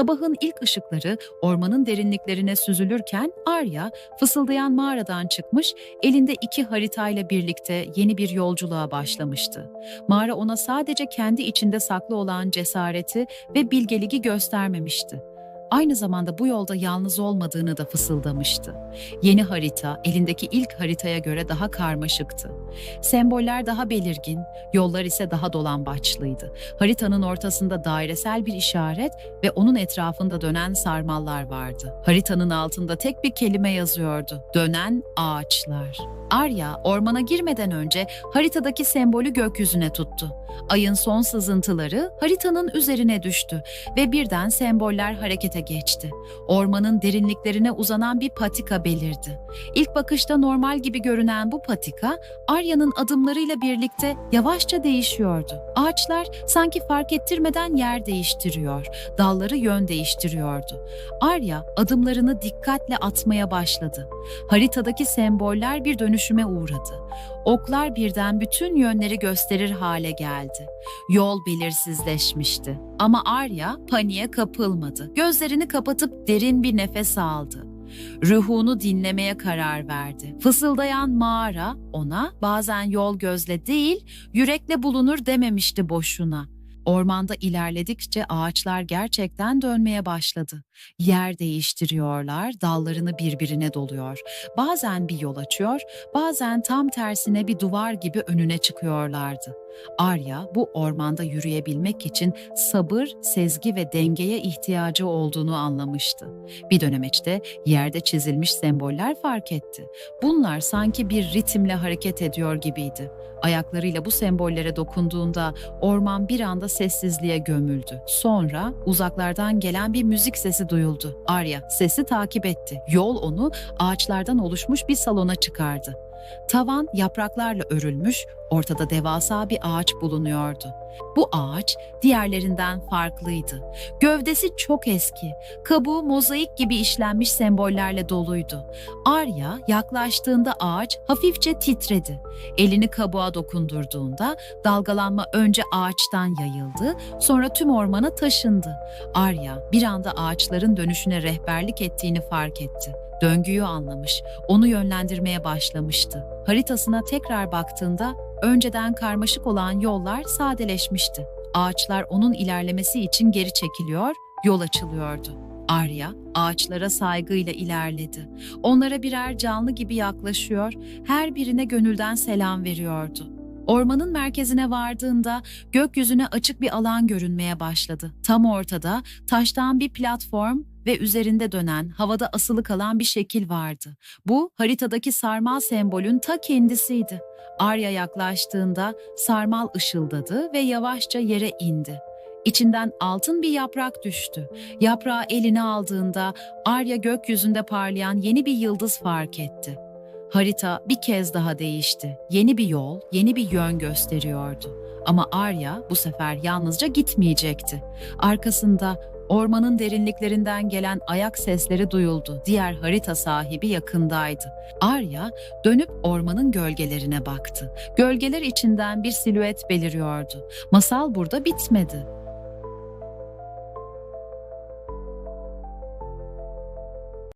Sabahın ilk ışıkları ormanın derinliklerine süzülürken Arya fısıldayan mağaradan çıkmış, elinde iki haritayla birlikte yeni bir yolculuğa başlamıştı. Mağara ona sadece kendi içinde saklı olan cesareti ve bilgeligi göstermemişti. Aynı zamanda bu yolda yalnız olmadığını da fısıldamıştı. Yeni harita elindeki ilk haritaya göre daha karmaşıktı. Semboller daha belirgin, yollar ise daha dolambaçlıydı. Haritanın ortasında dairesel bir işaret ve onun etrafında dönen sarmallar vardı. Haritanın altında tek bir kelime yazıyordu. Dönen ağaçlar. Arya ormana girmeden önce haritadaki sembolü gökyüzüne tuttu. Ayın son sızıntıları haritanın üzerine düştü ve birden semboller harekete geçti. Ormanın derinliklerine uzanan bir patika belirdi. İlk bakışta normal gibi görünen bu patika Arya'nın adımlarıyla birlikte yavaşça değişiyordu. Ağaçlar sanki fark ettirmeden yer değiştiriyor, dalları yön değiştiriyordu. Arya adımlarını dikkatle atmaya başladı. Haritadaki semboller bir dönüşüme uğradı. Oklar birden bütün yönleri gösterir hale geldi. Yol belirsizleşmişti. Ama Arya paniğe kapılmadı. Gözlerini kapatıp derin bir nefes aldı. Ruhunu dinlemeye karar verdi. Fısıldayan mağara ona bazen yol gözle değil, yürekle bulunur dememişti boşuna. Ormanda ilerledikçe ağaçlar gerçekten dönmeye başladı. Yer değiştiriyorlar, dallarını birbirine doluyor. Bazen bir yol açıyor, bazen tam tersine bir duvar gibi önüne çıkıyorlardı. Arya bu ormanda yürüyebilmek için sabır, sezgi ve dengeye ihtiyacı olduğunu anlamıştı. Bir dönemeçte yerde çizilmiş semboller fark etti. Bunlar sanki bir ritimle hareket ediyor gibiydi. Ayaklarıyla bu sembollere dokunduğunda orman bir anda sessizliğe gömüldü. Sonra uzaklardan gelen bir müzik sesi duyuldu. Arya sesi takip etti. Yol onu ağaçlardan oluşmuş bir salona çıkardı. Tavan yapraklarla örülmüş, ortada devasa bir ağaç bulunuyordu. Bu ağaç diğerlerinden farklıydı. Gövdesi çok eski, kabuğu mozaik gibi işlenmiş sembollerle doluydu. Arya yaklaştığında ağaç hafifçe titredi. Elini kabuğa dokundurduğunda dalgalanma önce ağaçtan yayıldı, sonra tüm ormana taşındı. Arya bir anda ağaçların dönüşüne rehberlik ettiğini fark etti. Döngüyü anlamış, onu yönlendirmeye başlamıştı. Haritasına tekrar baktığında önceden karmaşık olan yollar sadeleşmişti. Ağaçlar onun ilerlemesi için geri çekiliyor, yol açılıyordu. Arya ağaçlara saygıyla ilerledi. Onlara birer canlı gibi yaklaşıyor, her birine gönülden selam veriyordu. Ormanın merkezine vardığında gökyüzüne açık bir alan görünmeye başladı. Tam ortada taştan bir platform ve üzerinde dönen, havada asılı kalan bir şekil vardı. Bu haritadaki sarmal sembolün ta kendisiydi. Arya yaklaştığında sarmal ışıldadı ve yavaşça yere indi. İçinden altın bir yaprak düştü. Yaprağı eline aldığında Arya gökyüzünde parlayan yeni bir yıldız fark etti. Harita bir kez daha değişti. Yeni bir yol, yeni bir yön gösteriyordu. Ama Arya bu sefer yalnızca gitmeyecekti. Arkasında ormanın derinliklerinden gelen ayak sesleri duyuldu. Diğer harita sahibi yakındaydı. Arya dönüp ormanın gölgelerine baktı. Gölgeler içinden bir silüet beliriyordu. Masal burada bitmedi.